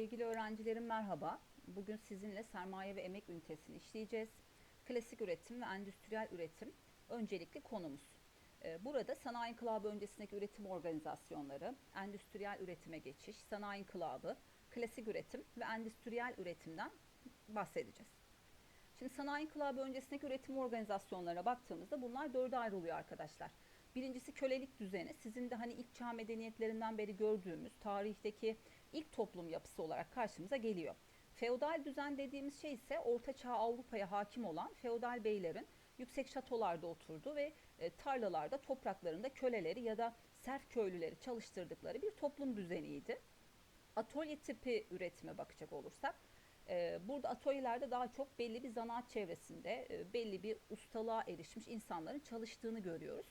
Sevgili öğrencilerim merhaba. Bugün sizinle sermaye ve emek ünitesini işleyeceğiz. Klasik üretim ve endüstriyel üretim öncelikli konumuz. Ee, Burada sanayi inkılabı öncesindeki üretim organizasyonları, endüstriyel üretime geçiş, sanayi inkılabı, klasik üretim ve endüstriyel üretimden bahsedeceğiz. Şimdi sanayi inkılabı öncesindeki üretim organizasyonlarına baktığımızda bunlar dörde ayrılıyor arkadaşlar. Birincisi kölelik düzeni. Sizin de hani ilk çağ medeniyetlerinden beri gördüğümüz tarihteki ilk toplum yapısı olarak karşımıza geliyor. Feodal düzen dediğimiz şey ise Orta Çağ Avrupa'ya hakim olan feodal beylerin yüksek şatolarda oturduğu ve e, tarlalarda topraklarında köleleri ya da serf köylüleri çalıştırdıkları bir toplum düzeniydi. Atölye tipi üretime bakacak olursak e, burada atölyelerde daha çok belli bir zanaat çevresinde e, belli bir ustalığa erişmiş insanların çalıştığını görüyoruz.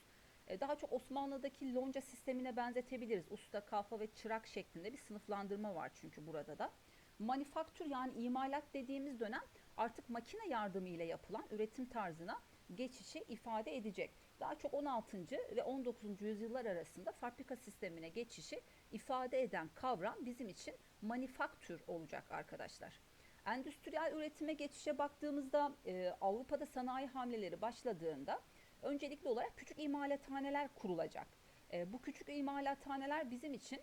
E, Daha çok Osmanlı'daki lonca sistemine benzetebiliriz. Usta, kalfa ve çırak şeklinde bir sınıflandırma var çünkü burada da. Manifaktür yani imalat dediğimiz dönem artık makine yardımıyla yapılan üretim tarzına geçişi ifade edecek. Daha çok 16. ve 19. yüzyıllar arasında fabrika sistemine geçişi ifade eden kavram bizim için manifaktür olacak arkadaşlar. Endüstriyel üretime geçişe baktığımızda e, Avrupa'da sanayi hamleleri başladığında öncelikli olarak küçük imalathaneler kurulacak. E, bu küçük imalathaneler bizim için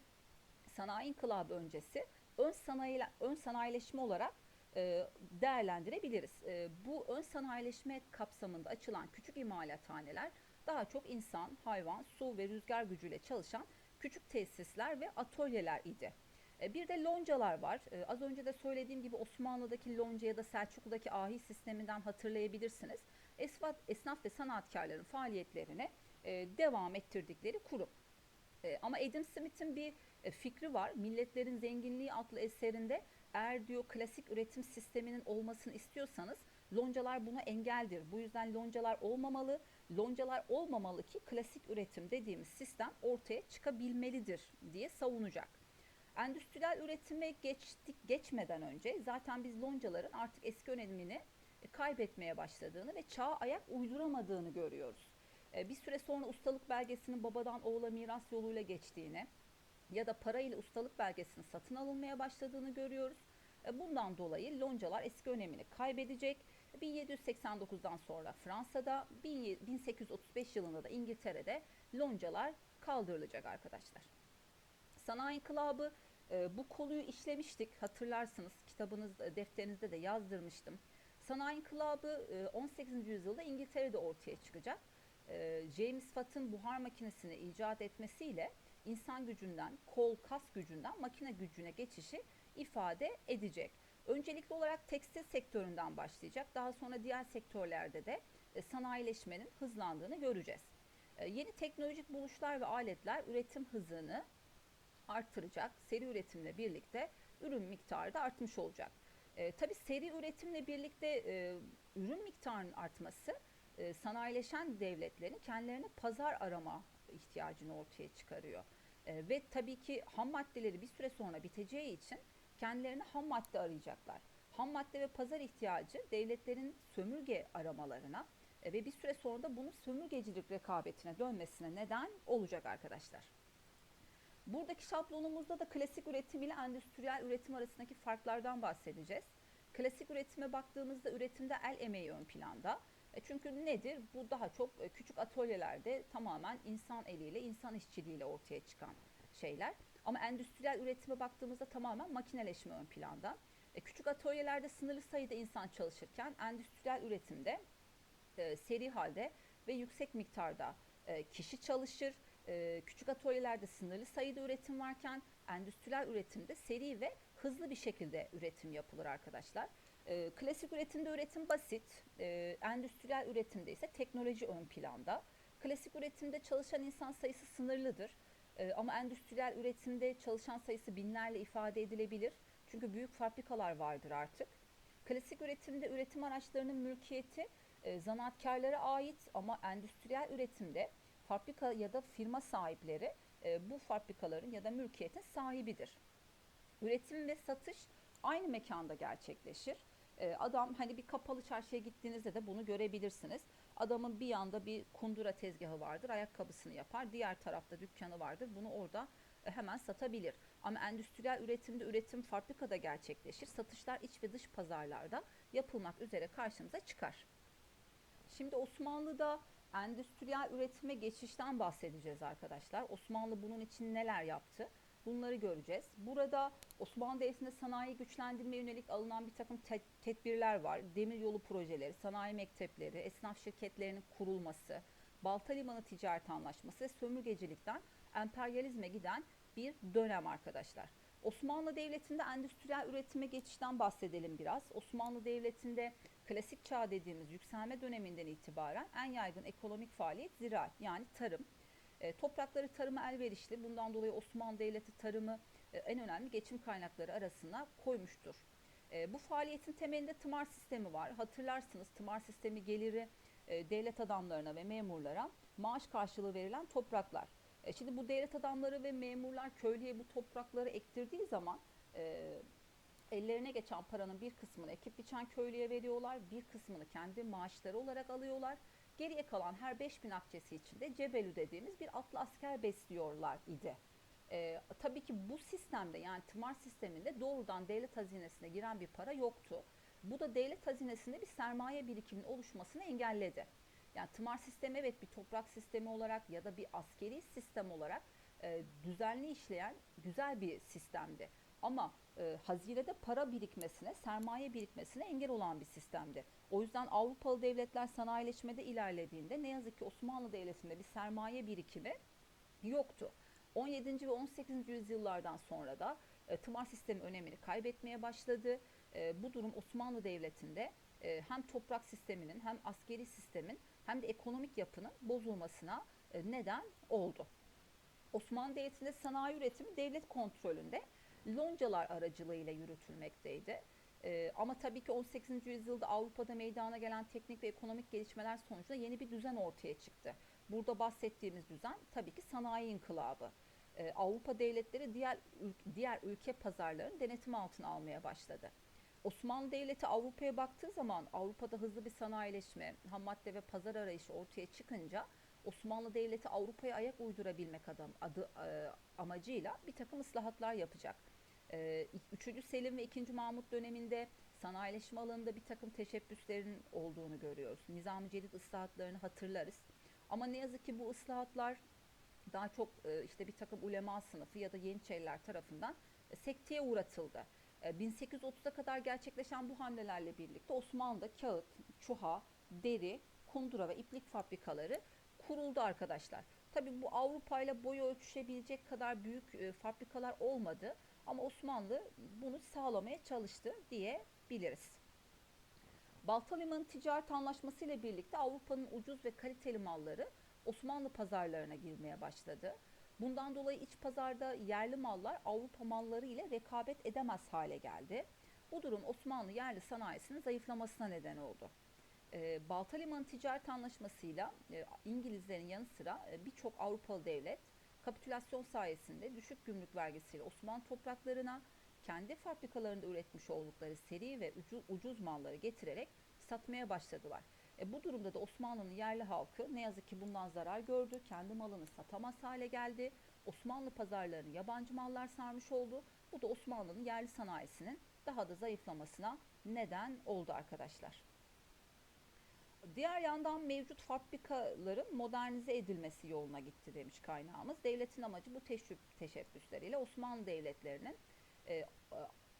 sanayi inkılabı öncesi ön sanayi ön sanayileşme olarak e, değerlendirebiliriz. E, bu ön sanayileşme kapsamında açılan küçük imalathaneler daha çok insan, hayvan, su ve rüzgar gücüyle çalışan küçük tesisler ve atölyeler idi. E, Bir de loncalar var. E, Az önce de söylediğim gibi Osmanlı'daki lonca ya da Selçuklu'daki ahi sisteminden hatırlayabilirsiniz. Esnaf, esnaf ve sanatkarların faaliyetlerine e, devam ettirdikleri kurum. E, ama Adam Smith'in bir e, fikri var. Milletlerin Zenginliği adlı eserinde eğer diyor klasik üretim sisteminin olmasını istiyorsanız loncalar buna engeldir. Bu yüzden loncalar olmamalı. Loncalar olmamalı ki klasik üretim dediğimiz sistem ortaya çıkabilmelidir diye savunacak. Endüstriyel üretime geçtik geçmeden önce zaten biz loncaların artık eski önemini kaybetmeye başladığını ve çağa ayak uyduramadığını görüyoruz. E, Bir süre sonra ustalık belgesinin babadan oğula miras yoluyla geçtiğini ya da parayla ustalık belgesinin satın alınmaya başladığını görüyoruz. E, Bundan dolayı loncalar eski önemini kaybedecek. 1789'dan sonra Fransa'da, 1835 yılında da İngiltere'de loncalar kaldırılacak arkadaşlar. Sanayi inkılabı e, bu konuyu işlemiştik. Hatırlarsınız kitabınız, e, defterinizde de yazdırmıştım. Sanayi inkılabı e, 18. yüzyılda İngiltere'de ortaya çıkacak. E, James Watt'ın buhar makinesini icat etmesiyle insan gücünden, kol, kas gücünden makine gücüne geçişi ifade edecek. Öncelikli olarak tekstil sektöründen başlayacak. Daha sonra diğer sektörlerde de e, sanayileşmenin hızlandığını göreceğiz. E, Yeni teknolojik buluşlar ve aletler üretim hızını arttıracak. Seri üretimle birlikte ürün miktarı da artmış olacak. E, tabii seri üretimle birlikte e, ürün miktarının artması e, sanayileşen devletlerin kendilerine pazar arama ihtiyacını ortaya çıkarıyor. E, ve tabii ki ham maddeleri bir süre sonra biteceği için kendilerine ham madde arayacaklar. Ham madde ve pazar ihtiyacı devletlerin sömürge aramalarına e, ve bir süre sonra da bunun sömürgecilik rekabetine dönmesine neden olacak arkadaşlar. Buradaki şablonumuzda da klasik üretim ile endüstriyel üretim arasındaki farklardan bahsedeceğiz. Klasik üretime baktığımızda üretimde el emeği ön planda. E Çünkü nedir? Bu daha çok e, küçük atölyelerde tamamen insan eliyle, insan işçiliğiyle ortaya çıkan şeyler. Ama endüstriyel üretime baktığımızda tamamen makineleşme ön planda. E, Küçük atölyelerde sınırlı sayıda insan çalışırken endüstriyel üretimde seri halde ve yüksek miktarda kişi çalışır. E, küçük atölyelerde sınırlı sayıda üretim varken endüstriyel üretimde seri ve hızlı bir şekilde üretim yapılır arkadaşlar. E, klasik üretimde üretim basit, e, endüstriyel üretimde ise teknoloji ön planda. Klasik üretimde çalışan insan sayısı sınırlıdır. Ama endüstriyel üretimde çalışan sayısı binlerle ifade edilebilir. Çünkü büyük fabrikalar vardır artık. Klasik üretimde üretim araçlarının mülkiyeti e, zanaatkarlara ait ama endüstriyel üretimde fabrika ya da firma sahipleri e, bu fabrikaların ya da mülkiyetin sahibidir. Üretim ve satış aynı mekanda gerçekleşir. E, adam hani bir kapalı çarşıya gittiğinizde de bunu görebilirsiniz. Adamın bir yanda bir kundura tezgahı vardır, ayakkabısını yapar. Diğer tarafta dükkanı vardır. Bunu orada e, hemen satabilir. Ama endüstriyel üretimde üretim fabrikada gerçekleşir. Satışlar iç ve dış pazarlarda yapılmak üzere karşımıza çıkar. Şimdi Osmanlı'da endüstriyel üretime geçişten bahsedeceğiz arkadaşlar. Osmanlı bunun için neler yaptı? Bunları göreceğiz. Burada Osmanlı Devleti'nde sanayi güçlendirmeye yönelik alınan bir takım te- tedbirler var. Demiryolu projeleri, sanayi mektepleri, esnaf şirketlerinin kurulması, Balta Limanı Ticaret Anlaşması ve sömürgecilikten emperyalizme giden bir dönem arkadaşlar. Osmanlı Devleti'nde endüstriyel üretime geçişten bahsedelim biraz. Osmanlı Devleti'nde klasik çağ dediğimiz yükselme döneminden itibaren en yaygın ekonomik faaliyet ziraat yani tarım. E, toprakları tarıma elverişli. Bundan dolayı Osmanlı Devleti tarımı e, en önemli geçim kaynakları arasına koymuştur. E, bu faaliyetin temelinde tımar sistemi var. Hatırlarsınız tımar sistemi geliri e, devlet adamlarına ve memurlara maaş karşılığı verilen topraklar. E, şimdi bu devlet adamları ve memurlar köylüye bu toprakları ektirdiği zaman e, ellerine geçen paranın bir kısmını ekip biçen köylüye veriyorlar. Bir kısmını kendi maaşları olarak alıyorlar. Geriye kalan her 5000 akçesi içinde cebelü dediğimiz bir atlı asker besliyorlar idi. Ee, tabii ki bu sistemde yani tımar sisteminde doğrudan devlet hazinesine giren bir para yoktu. Bu da devlet hazinesinde bir sermaye birikiminin oluşmasını engelledi. Yani tımar sistemi evet bir toprak sistemi olarak ya da bir askeri sistem olarak e, düzenli işleyen güzel bir sistemdi. Ama e, hazinede para birikmesine, sermaye birikmesine engel olan bir sistemdi. O yüzden Avrupalı devletler sanayileşmede ilerlediğinde ne yazık ki Osmanlı Devleti'nde bir sermaye birikimi yoktu. 17. ve 18. yüzyıllardan sonra da e, tımar sistemi önemini kaybetmeye başladı. E, bu durum Osmanlı Devleti'nde e, hem toprak sisteminin hem askeri sistemin hem de ekonomik yapının bozulmasına e, neden oldu. Osmanlı Devleti'nde sanayi üretimi devlet kontrolünde loncalar aracılığıyla yürütülmekteydi. Ee, ama tabii ki 18. yüzyılda Avrupa'da meydana gelen teknik ve ekonomik gelişmeler sonucunda yeni bir düzen ortaya çıktı. Burada bahsettiğimiz düzen tabii ki sanayi inkılabı. Ee, Avrupa devletleri diğer diğer ülke pazarlarını denetim altına almaya başladı. Osmanlı Devleti Avrupa'ya baktığı zaman Avrupa'da hızlı bir sanayileşme, ham madde ve pazar arayışı ortaya çıkınca Osmanlı Devleti Avrupa'ya ayak uydurabilmek adam, adı e, amacıyla bir takım ıslahatlar yapacak. E, 3. Selim ve 2. Mahmut döneminde sanayileşme alanında bir takım teşebbüslerin olduğunu görüyoruz. Nizam-ı Cedid ıslahatlarını hatırlarız. Ama ne yazık ki bu ıslahatlar daha çok e, işte bir takım ulema sınıfı ya da Yeniçeriler tarafından e, sekteye uğratıldı. E, 1830'a kadar gerçekleşen bu hamlelerle birlikte Osmanlı'da kağıt, çuha, deri, kundura ve iplik fabrikaları kuruldu arkadaşlar. Tabii bu Avrupa ile boy ölçüşebilecek kadar büyük e, fabrikalar olmadı ama Osmanlı bunu sağlamaya çalıştı diyebiliriz. Balta Limanı Ticaret Anlaşması ile birlikte Avrupa'nın ucuz ve kaliteli malları Osmanlı pazarlarına girmeye başladı. Bundan dolayı iç pazarda yerli mallar Avrupa malları ile rekabet edemez hale geldi. Bu durum Osmanlı yerli sanayisinin zayıflamasına neden oldu. E, Balta Limanı Ticaret Anlaşması'yla e, İngilizlerin yanı sıra e, birçok Avrupalı devlet kapitülasyon sayesinde düşük gümrük vergisiyle Osmanlı topraklarına kendi fabrikalarında üretmiş oldukları seri ve ucu, ucuz malları getirerek satmaya başladılar. E, bu durumda da Osmanlı'nın yerli halkı ne yazık ki bundan zarar gördü. Kendi malını satamaz hale geldi. Osmanlı pazarlarını yabancı mallar sarmış oldu. Bu da Osmanlı'nın yerli sanayisinin daha da zayıflamasına neden oldu arkadaşlar. Diğer yandan mevcut fabrikaların modernize edilmesi yoluna gitti demiş kaynağımız. Devletin amacı bu teşebbüsleriyle Osmanlı devletlerinin e,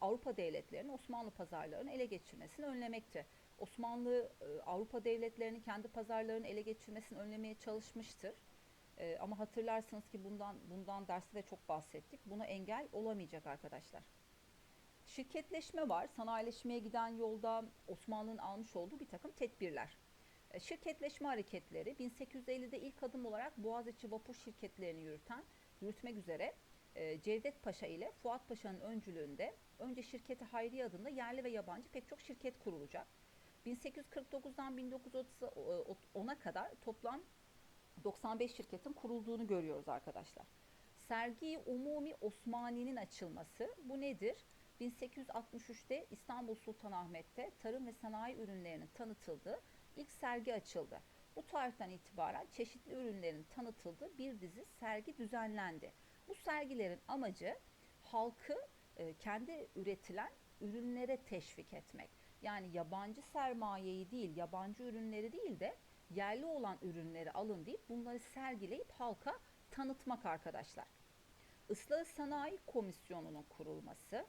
Avrupa devletlerinin Osmanlı pazarlarını ele geçirmesini önlemekti. Osmanlı e, Avrupa devletlerinin kendi pazarlarını ele geçirmesini önlemeye çalışmıştır. E, ama hatırlarsınız ki bundan bundan derste de çok bahsettik. Buna engel olamayacak arkadaşlar. Şirketleşme var. Sanayileşmeye giden yolda Osmanlı'nın almış olduğu bir takım tedbirler. E, Şirketleşme hareketleri 1850'de ilk adım olarak Boğaziçi vapur şirketlerini yürüten, yürütmek üzere Cevdet Paşa ile Fuat Paşa'nın öncülüğünde önce şirketi Hayriye adında yerli ve yabancı pek çok şirket kurulacak. 1849'dan 1910'a kadar toplam 95 şirketin kurulduğunu görüyoruz arkadaşlar. Sergi Umumi Osmani'nin açılması bu nedir? 1863'te İstanbul Sultanahmet'te tarım ve sanayi ürünlerinin tanıtıldığı ilk sergi açıldı. Bu tarihten itibaren çeşitli ürünlerin tanıtıldığı bir dizi sergi düzenlendi. Bu sergilerin amacı halkı e, kendi üretilen ürünlere teşvik etmek. Yani yabancı sermayeyi değil, yabancı ürünleri değil de yerli olan ürünleri alın deyip bunları sergileyip halka tanıtmak arkadaşlar. Islah Sanayi Komisyonu'nun kurulması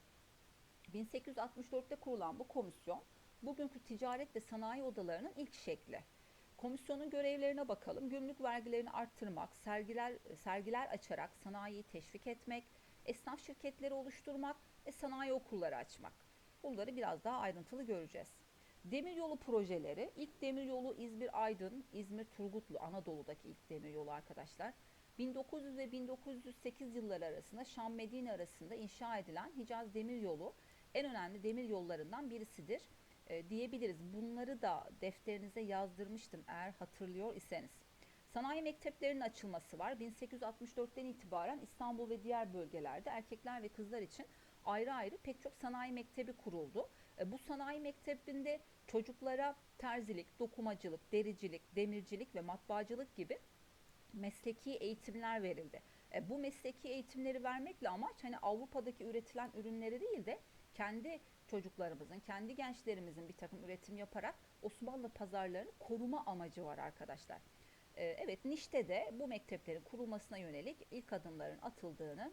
1864'te kurulan bu komisyon bugünkü ticaret ve sanayi odalarının ilk şekli. Komisyonun görevlerine bakalım. Gümrük vergilerini arttırmak, sergiler sergiler açarak sanayiyi teşvik etmek, esnaf şirketleri oluşturmak ve sanayi okulları açmak. Bunları biraz daha ayrıntılı göreceğiz. Demiryolu projeleri, ilk demiryolu İzmir-Aydın, İzmir-Turgutlu, Anadolu'daki ilk demiryolu arkadaşlar. 1900 ve 1908 yılları arasında Şam Medine arasında inşa edilen Hicaz Demiryolu en önemli demir yollarından birisidir e, diyebiliriz. Bunları da defterinize yazdırmıştım eğer hatırlıyor iseniz. Sanayi mekteplerinin açılması var. 1864'ten itibaren İstanbul ve diğer bölgelerde erkekler ve kızlar için ayrı ayrı pek çok sanayi mektebi kuruldu. E, bu sanayi mektebinde çocuklara terzilik, dokumacılık, dericilik, demircilik ve matbaacılık gibi mesleki eğitimler verildi. E, bu mesleki eğitimleri vermekle amaç hani Avrupa'daki üretilen ürünleri değil de kendi çocuklarımızın, kendi gençlerimizin bir takım üretim yaparak Osmanlı pazarlarını koruma amacı var arkadaşlar. E, evet Niş'te de bu mekteplerin kurulmasına yönelik ilk adımların atıldığını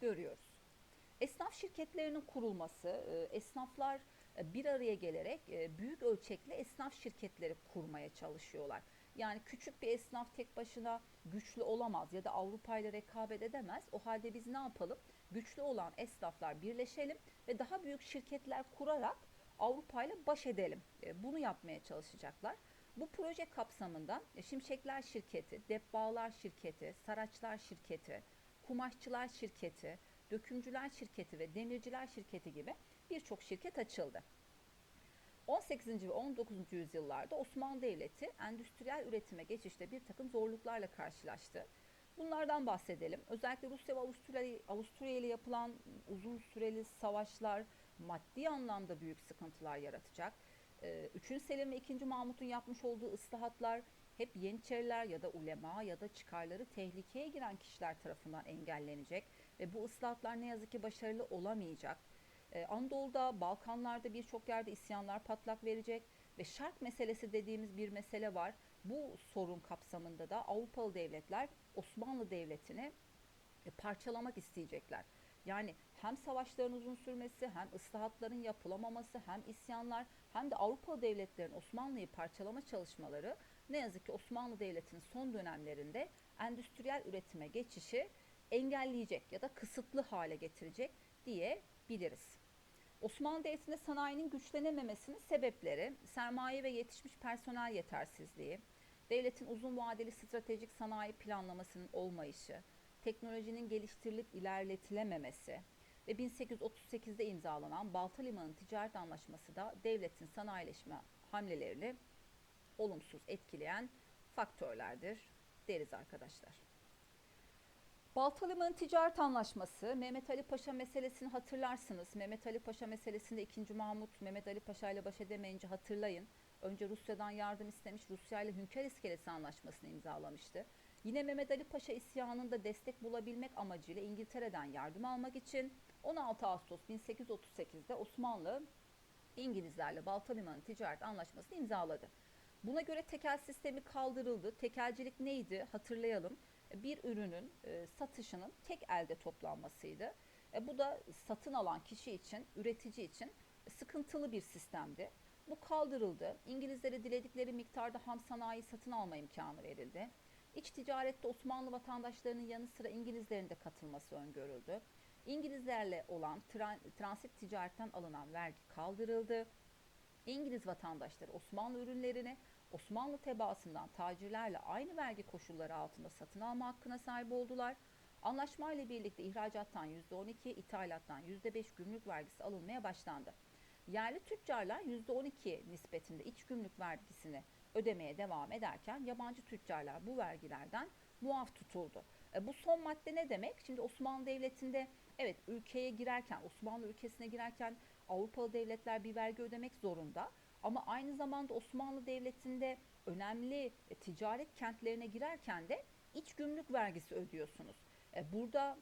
görüyoruz. Esnaf şirketlerinin kurulması, e, esnaflar e, bir araya gelerek e, büyük ölçekli esnaf şirketleri kurmaya çalışıyorlar. Yani küçük bir esnaf tek başına güçlü olamaz ya da Avrupa ile rekabet edemez. O halde biz ne yapalım? Güçlü olan esnaflar birleşelim ve daha büyük şirketler kurarak Avrupa ile baş edelim. Bunu yapmaya çalışacaklar. Bu proje kapsamında Şimşekler Şirketi, Debbağlar Şirketi, Saraçlar Şirketi, Kumaşçılar Şirketi, Dökümcüler Şirketi ve Demirciler Şirketi gibi birçok şirket açıldı. 18. ve 19. yüzyıllarda Osmanlı Devleti endüstriyel üretime geçişte bir takım zorluklarla karşılaştı. Bunlardan bahsedelim. Özellikle Rusya ve Avusturya, Avusturya ile yapılan uzun süreli savaşlar maddi anlamda büyük sıkıntılar yaratacak. Ee, Üçüncü Selim ve İkinci Mahmut'un yapmış olduğu ıslahatlar hep Yeniçeriler ya da ulema ya da çıkarları tehlikeye giren kişiler tarafından engellenecek ve bu ıslahatlar ne yazık ki başarılı olamayacak. Ee, Anadolu'da, Balkanlarda birçok yerde isyanlar patlak verecek ve şark meselesi dediğimiz bir mesele var. Bu sorun kapsamında da Avrupalı devletler Osmanlı Devleti'ni e, parçalamak isteyecekler. Yani hem savaşların uzun sürmesi, hem ıslahatların yapılamaması, hem isyanlar, hem de Avrupalı devletlerin Osmanlı'yı parçalama çalışmaları ne yazık ki Osmanlı Devleti'nin son dönemlerinde endüstriyel üretime geçişi engelleyecek ya da kısıtlı hale getirecek diyebiliriz. Osmanlı Devleti'nde sanayinin güçlenememesinin sebepleri sermaye ve yetişmiş personel yetersizliği, devletin uzun vadeli stratejik sanayi planlamasının olmayışı, teknolojinin geliştirilip ilerletilememesi ve 1838'de imzalanan Balta Limanı Ticaret Anlaşması da devletin sanayileşme hamlelerini olumsuz etkileyen faktörlerdir deriz arkadaşlar. Baltalı'nın ticaret anlaşması, Mehmet Ali Paşa meselesini hatırlarsınız. Mehmet Ali Paşa meselesinde 2. Mahmut Mehmet Ali Paşa ile baş edemeyince hatırlayın. Önce Rusya'dan yardım istemiş, Rusya ile Hünkar İskelesi Anlaşması'nı imzalamıştı. Yine Mehmet Ali Paşa isyanında destek bulabilmek amacıyla İngiltere'den yardım almak için 16 Ağustos 1838'de Osmanlı İngilizlerle Balta Limanı Ticaret Anlaşması'nı imzaladı. Buna göre tekel sistemi kaldırıldı. Tekelcilik neydi? Hatırlayalım bir ürünün e, satışının tek elde toplanmasıydı. E, bu da satın alan kişi için, üretici için sıkıntılı bir sistemdi. Bu kaldırıldı. İngilizlere diledikleri miktarda ham sanayi satın alma imkanı verildi. İç ticarette Osmanlı vatandaşlarının yanı sıra İngilizlerin de katılması öngörüldü. İngilizlerle olan transit ticaretten alınan vergi kaldırıldı. İngiliz vatandaşları Osmanlı ürünlerini Osmanlı tebaasından tacirlerle aynı vergi koşulları altında satın alma hakkına sahip oldular. Anlaşma ile birlikte ihracattan %12, ithalattan %5 gümrük vergisi alınmaya başlandı. Yerli tüccarlar %12 nispetinde iç gümrük vergisini ödemeye devam ederken yabancı tüccarlar bu vergilerden muaf tutuldu. E, bu son madde ne demek? Şimdi Osmanlı Devleti'nde evet ülkeye girerken, Osmanlı ülkesine girerken Avrupalı devletler bir vergi ödemek zorunda. Ama aynı zamanda Osmanlı Devleti'nde önemli e, ticaret kentlerine girerken de iç gümrük vergisi ödüyorsunuz. E, burada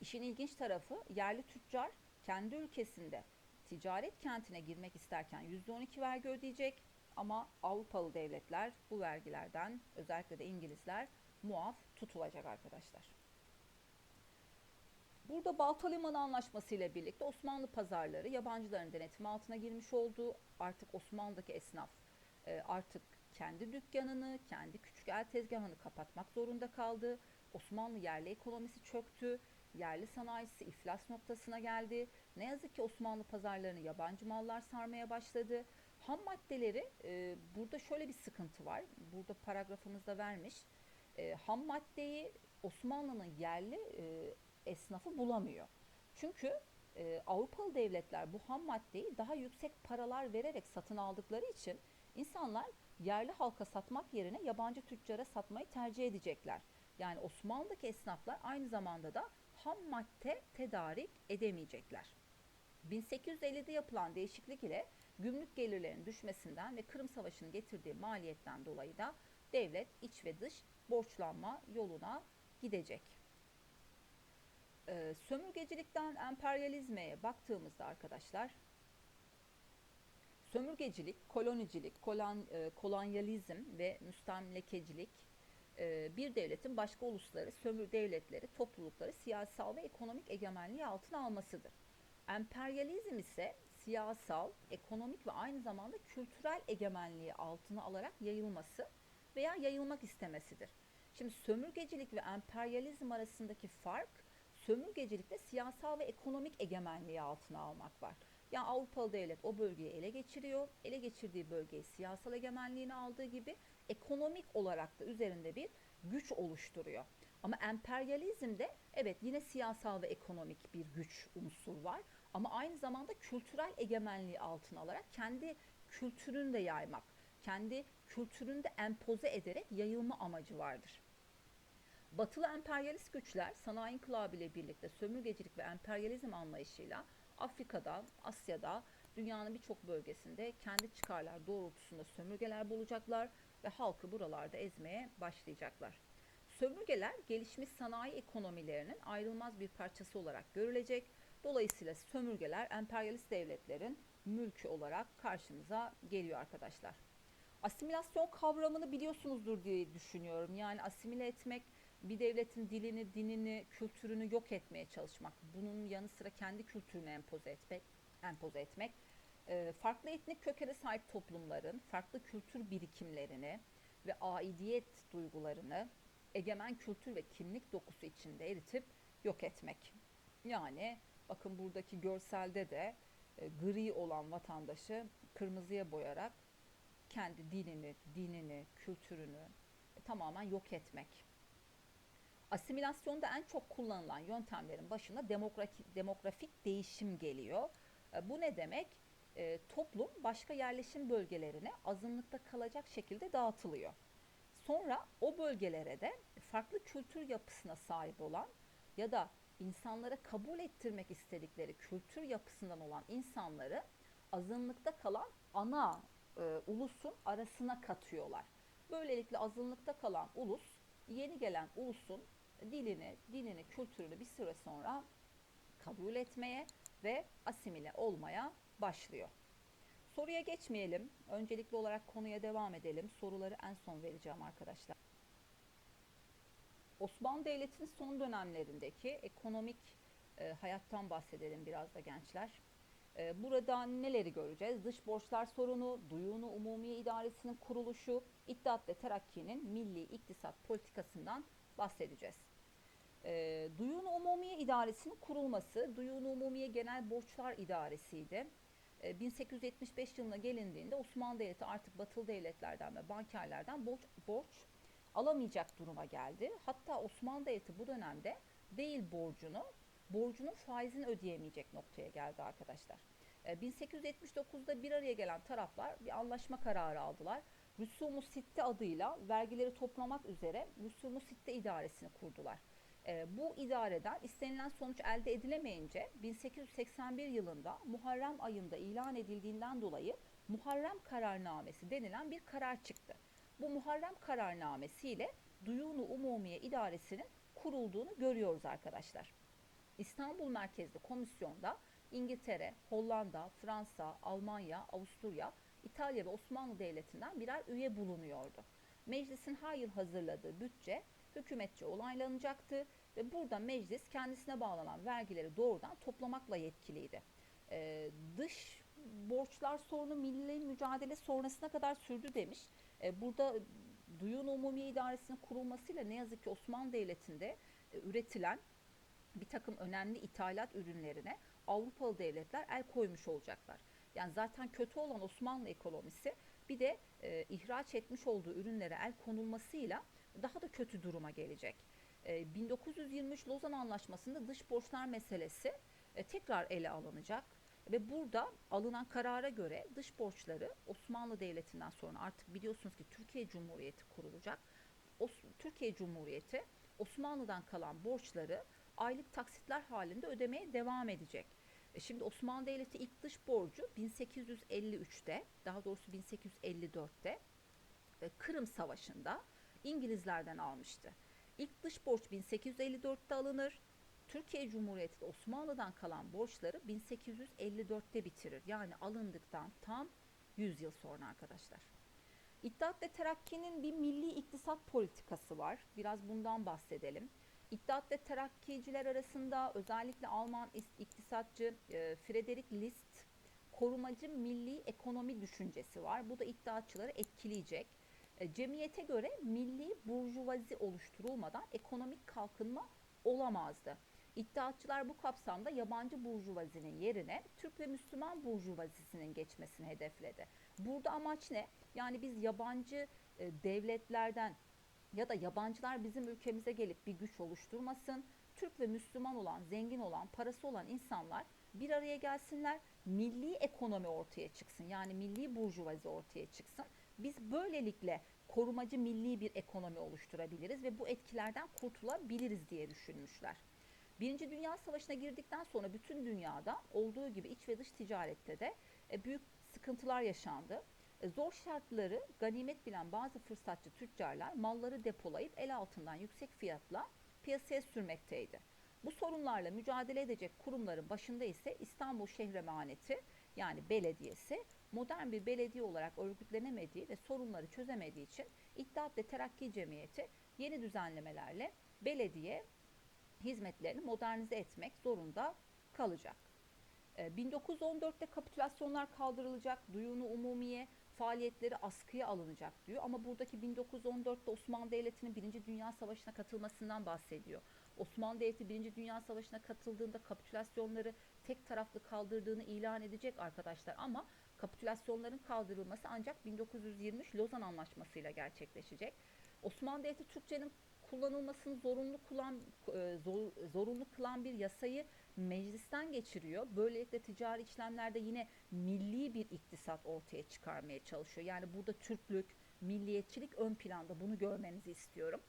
işin ilginç tarafı yerli tüccar kendi ülkesinde ticaret kentine girmek isterken %12 vergi ödeyecek ama Avrupalı devletler bu vergilerden özellikle de İngilizler muaf tutulacak arkadaşlar. Burada Balta Limanı Anlaşması ile birlikte Osmanlı pazarları yabancıların denetimi altına girmiş oldu. Artık Osmanlı'daki esnaf e, artık kendi dükkanını, kendi küçük el tezgahını kapatmak zorunda kaldı. Osmanlı yerli ekonomisi çöktü. Yerli sanayisi iflas noktasına geldi. Ne yazık ki Osmanlı pazarlarını yabancı mallar sarmaya başladı. Ham maddeleri e, burada şöyle bir sıkıntı var. Burada paragrafımızda vermiş. E, ham maddeyi Osmanlı'nın yerli e, esnafı bulamıyor. Çünkü e, Avrupalı devletler bu ham maddeyi daha yüksek paralar vererek satın aldıkları için insanlar yerli halka satmak yerine yabancı tüccara satmayı tercih edecekler. Yani Osmanlı'daki esnaflar aynı zamanda da ham madde tedarik edemeyecekler. 1850'de yapılan değişiklik ile gümrük gelirlerinin düşmesinden ve Kırım Savaşı'nın getirdiği maliyetten dolayı da devlet iç ve dış borçlanma yoluna gidecek. Ee, sömürgecilikten emperyalizme baktığımızda arkadaşlar sömürgecilik, kolonicilik, kolon, e, kolonyalizm ve müstemlekecilik e, bir devletin başka ulusları, sömür devletleri, toplulukları siyasal ve ekonomik egemenliği altına almasıdır. Emperyalizm ise siyasal, ekonomik ve aynı zamanda kültürel egemenliği altına alarak yayılması veya yayılmak istemesidir. Şimdi sömürgecilik ve emperyalizm arasındaki fark sömürgecilikte siyasal ve ekonomik egemenliği altına almak var. Yani Avrupalı devlet o bölgeyi ele geçiriyor. Ele geçirdiği bölgeyi siyasal egemenliğini aldığı gibi ekonomik olarak da üzerinde bir güç oluşturuyor. Ama emperyalizmde evet yine siyasal ve ekonomik bir güç unsur var ama aynı zamanda kültürel egemenliği altına alarak kendi kültürünü de yaymak, kendi kültürünü de empoze ederek yayılma amacı vardır. Batılı emperyalist güçler sanayi inkılabı ile birlikte sömürgecilik ve emperyalizm anlayışıyla Afrika'da, Asya'da, dünyanın birçok bölgesinde kendi çıkarlar doğrultusunda sömürgeler bulacaklar ve halkı buralarda ezmeye başlayacaklar. Sömürgeler gelişmiş sanayi ekonomilerinin ayrılmaz bir parçası olarak görülecek. Dolayısıyla sömürgeler emperyalist devletlerin mülkü olarak karşımıza geliyor arkadaşlar. Asimilasyon kavramını biliyorsunuzdur diye düşünüyorum. Yani asimile etmek bir devletin dilini, dinini, kültürünü yok etmeye çalışmak, bunun yanı sıra kendi kültürünü empoze etmek, empoze etmek, e, farklı etnik kökene sahip toplumların farklı kültür birikimlerini ve aidiyet duygularını egemen kültür ve kimlik dokusu içinde eritip yok etmek. Yani bakın buradaki görselde de e, gri olan vatandaşı kırmızıya boyarak kendi dilini, dinini, kültürünü e, tamamen yok etmek. Asimilasyonda en çok kullanılan yöntemlerin başında demografik, demografik değişim geliyor. E, bu ne demek? E, toplum başka yerleşim bölgelerine azınlıkta kalacak şekilde dağıtılıyor. Sonra o bölgelere de farklı kültür yapısına sahip olan ya da insanlara kabul ettirmek istedikleri kültür yapısından olan insanları azınlıkta kalan ana e, ulusun arasına katıyorlar. Böylelikle azınlıkta kalan ulus yeni gelen ulusun dilini, dinini, kültürünü bir süre sonra kabul etmeye ve asimile olmaya başlıyor. Soruya geçmeyelim. Öncelikli olarak konuya devam edelim. Soruları en son vereceğim arkadaşlar. Osmanlı Devleti'nin son dönemlerindeki ekonomik e, hayattan bahsedelim biraz da gençler. E, burada neleri göreceğiz? Dış borçlar sorunu, Duyunu Umumi İdaresi'nin kuruluşu, İttihat ve Terakki'nin milli iktisat politikasından bahsedeceğiz. E, Duyunu Umumiye İdaresi'nin kurulması, Duyunu Umumiye Genel Borçlar İdaresi'ydi. E, 1875 yılına gelindiğinde Osmanlı Devleti artık batılı devletlerden ve bankerlerden borç, borç alamayacak duruma geldi. Hatta Osmanlı Devleti bu dönemde değil borcunu, borcunun faizini ödeyemeyecek noktaya geldi arkadaşlar. 1879'da bir araya gelen taraflar bir anlaşma kararı aldılar. Rüsumu Sitte adıyla vergileri toplamak üzere Rüsumu Sitte idaresini kurdular. Bu idareden istenilen sonuç elde edilemeyince 1881 yılında Muharrem ayında ilan edildiğinden dolayı Muharrem kararnamesi denilen bir karar çıktı. Bu Muharrem kararnamesi ile Duyunu Umumiye İdaresi'nin kurulduğunu görüyoruz arkadaşlar. İstanbul merkezli komisyonda İngiltere, Hollanda, Fransa, Almanya, Avusturya, İtalya ve Osmanlı Devleti'nden birer üye bulunuyordu. Meclisin her yıl hazırladığı bütçe hükümetçe onaylanacaktı ve burada meclis kendisine bağlanan vergileri doğrudan toplamakla yetkiliydi. Ee, dış borçlar sorunu milli mücadele sonrasına kadar sürdü demiş. Ee, burada Duyun Umumiye İdaresi'nin kurulmasıyla ne yazık ki Osmanlı Devleti'nde e, üretilen bir takım önemli ithalat ürünlerine Avrupalı devletler el koymuş olacaklar. Yani zaten kötü olan Osmanlı ekonomisi bir de e, ihraç etmiş olduğu ürünlere el konulmasıyla daha da kötü duruma gelecek. E, 1923 Lozan Anlaşması'nda dış borçlar meselesi e, tekrar ele alınacak ve burada alınan karara göre dış borçları Osmanlı Devleti'nden sonra artık biliyorsunuz ki Türkiye Cumhuriyeti kurulacak. Türkiye Cumhuriyeti Osmanlı'dan kalan borçları aylık taksitler halinde ödemeye devam edecek. E, Şimdi Osmanlı Devleti ilk dış borcu 1853'te, daha doğrusu 1854'te e, Kırım Savaşı'nda İngilizlerden almıştı. İlk dış borç 1854'te alınır. Türkiye Cumhuriyeti Osmanlı'dan kalan borçları 1854'te bitirir. Yani alındıktan tam 100 yıl sonra arkadaşlar. İttihat ve Terakki'nin bir milli iktisat politikası var. Biraz bundan bahsedelim. İttihat ve Terakkiciler arasında özellikle Alman is- iktisatçı e, Friedrich List korumacı milli ekonomi düşüncesi var. Bu da iddiatçıları etkileyecek. E, Cemiyete göre milli burjuvazi oluşturulmadan ekonomik kalkınma olamazdı. İddiatçılar bu kapsamda yabancı burjuvazinin yerine Türk ve Müslüman burjuvazisinin geçmesini hedefledi. Burada amaç ne? Yani biz yabancı e, devletlerden ya da yabancılar bizim ülkemize gelip bir güç oluşturmasın. Türk ve Müslüman olan, zengin olan, parası olan insanlar bir araya gelsinler. Milli ekonomi ortaya çıksın. Yani milli burjuvazi ortaya çıksın. Biz böylelikle korumacı milli bir ekonomi oluşturabiliriz ve bu etkilerden kurtulabiliriz diye düşünmüşler. Birinci Dünya Savaşı'na girdikten sonra bütün dünyada olduğu gibi iç ve dış ticarette de e, büyük sıkıntılar yaşandı. E, Zor şartları ganimet bilen bazı fırsatçı tüccarlar malları depolayıp el altından yüksek fiyatla piyasaya sürmekteydi. Bu sorunlarla mücadele edecek kurumların başında ise İstanbul Şehir Emaneti yani belediyesi modern bir belediye olarak örgütlenemediği ve sorunları çözemediği için İttihat ve Terakki Cemiyeti yeni düzenlemelerle belediye hizmetlerini modernize etmek zorunda kalacak. E, 1914'te kapitülasyonlar kaldırılacak, duyunu umumiye faaliyetleri askıya alınacak diyor. Ama buradaki 1914'te Osmanlı Devleti'nin Birinci Dünya Savaşı'na katılmasından bahsediyor. Osmanlı Devleti Birinci Dünya Savaşı'na katıldığında kapitülasyonları tek taraflı kaldırdığını ilan edecek arkadaşlar. Ama kapitülasyonların kaldırılması ancak 1923 Lozan Anlaşması'yla gerçekleşecek. Osmanlı Devleti Türkçenin kullanılmasını zorunlu kılan e, zor, zorunlu kılan bir yasayı meclisten geçiriyor. Böylelikle ticari işlemlerde yine milli bir iktisat ortaya çıkarmaya çalışıyor. Yani burada Türklük, milliyetçilik ön planda bunu görmenizi istiyorum.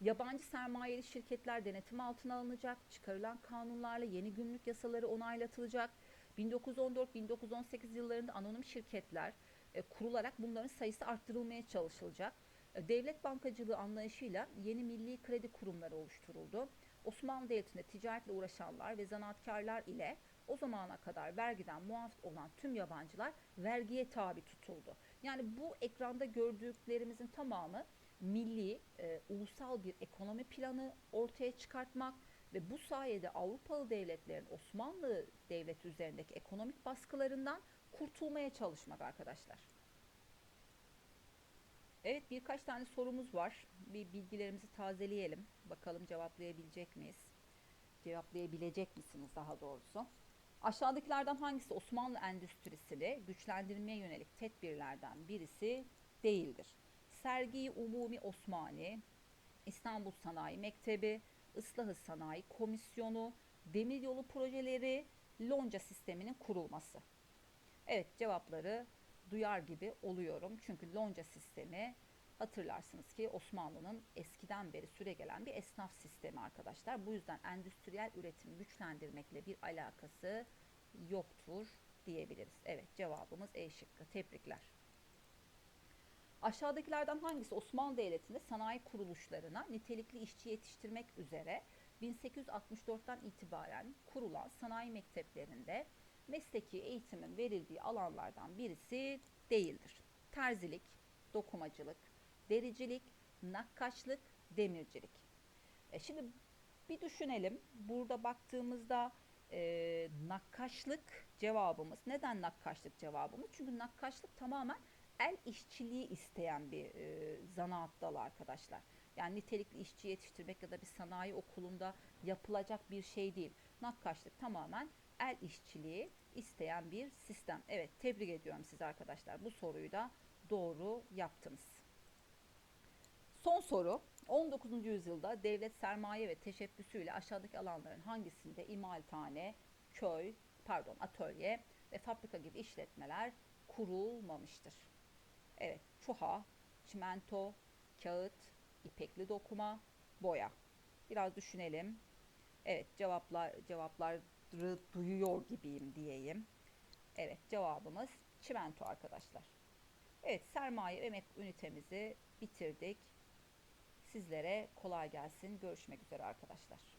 Yabancı sermayeli şirketler denetim altına alınacak. Çıkarılan kanunlarla yeni gümrük yasaları onaylatılacak. 1914-1918 yıllarında anonim şirketler e, kurularak bunların sayısı arttırılmaya çalışılacak. E, Devlet bankacılığı anlayışıyla yeni milli kredi kurumları oluşturuldu. Osmanlı Devleti'nde ticaretle uğraşanlar ve zanaatkarlar ile o zamana kadar vergiden muaf olan tüm yabancılar vergiye tabi tutuldu. Yani bu ekranda gördüklerimizin tamamı milli, e, ulusal bir ekonomi planı ortaya çıkartmak ve bu sayede Avrupalı devletlerin Osmanlı Devleti üzerindeki ekonomik baskılarından kurtulmaya çalışmak arkadaşlar. Evet birkaç tane sorumuz var. Bir bilgilerimizi tazeleyelim. Bakalım cevaplayabilecek miyiz? Cevaplayabilecek misiniz daha doğrusu? Aşağıdakilerden hangisi Osmanlı endüstrisini güçlendirmeye yönelik tedbirlerden birisi değildir? Sergi Umumi Osmani, İstanbul Sanayi Mektebi, Islahı Sanayi Komisyonu, Demiryolu projeleri, lonca sisteminin kurulması. Evet cevapları duyar gibi oluyorum. Çünkü lonca sistemi hatırlarsınız ki Osmanlı'nın eskiden beri süregelen bir esnaf sistemi arkadaşlar. Bu yüzden endüstriyel üretimi güçlendirmekle bir alakası yoktur diyebiliriz. Evet cevabımız E şıkkı. Tebrikler. Aşağıdakilerden hangisi Osmanlı Devleti'nde sanayi kuruluşlarına nitelikli işçi yetiştirmek üzere 1864'ten itibaren kurulan sanayi mekteplerinde mesleki eğitimin verildiği alanlardan birisi değildir. Terzilik, dokumacılık, dericilik, nakkaşlık, demircilik. E şimdi bir düşünelim. Burada baktığımızda e, nakkaşlık cevabımız. Neden nakkaşlık cevabımız? Çünkü nakkaşlık tamamen el işçiliği isteyen bir e, zanaat dalı arkadaşlar. Yani nitelikli işçi yetiştirmek ya da bir sanayi okulunda yapılacak bir şey değil. Nakkaşlık tamamen el işçiliği isteyen bir sistem. Evet tebrik ediyorum sizi arkadaşlar. Bu soruyu da doğru yaptınız. Son soru. 19. yüzyılda devlet sermaye ve teşebbüsüyle aşağıdaki alanların hangisinde imalthane, köy, pardon atölye ve fabrika gibi işletmeler kurulmamıştır? Evet, çuha, çimento, kağıt, ipekli dokuma, boya. Biraz düşünelim. Evet, cevaplar cevapları duyuyor gibiyim diyeyim. Evet, cevabımız çimento arkadaşlar. Evet, sermaye emek ünitemizi bitirdik. Sizlere kolay gelsin. Görüşmek üzere arkadaşlar.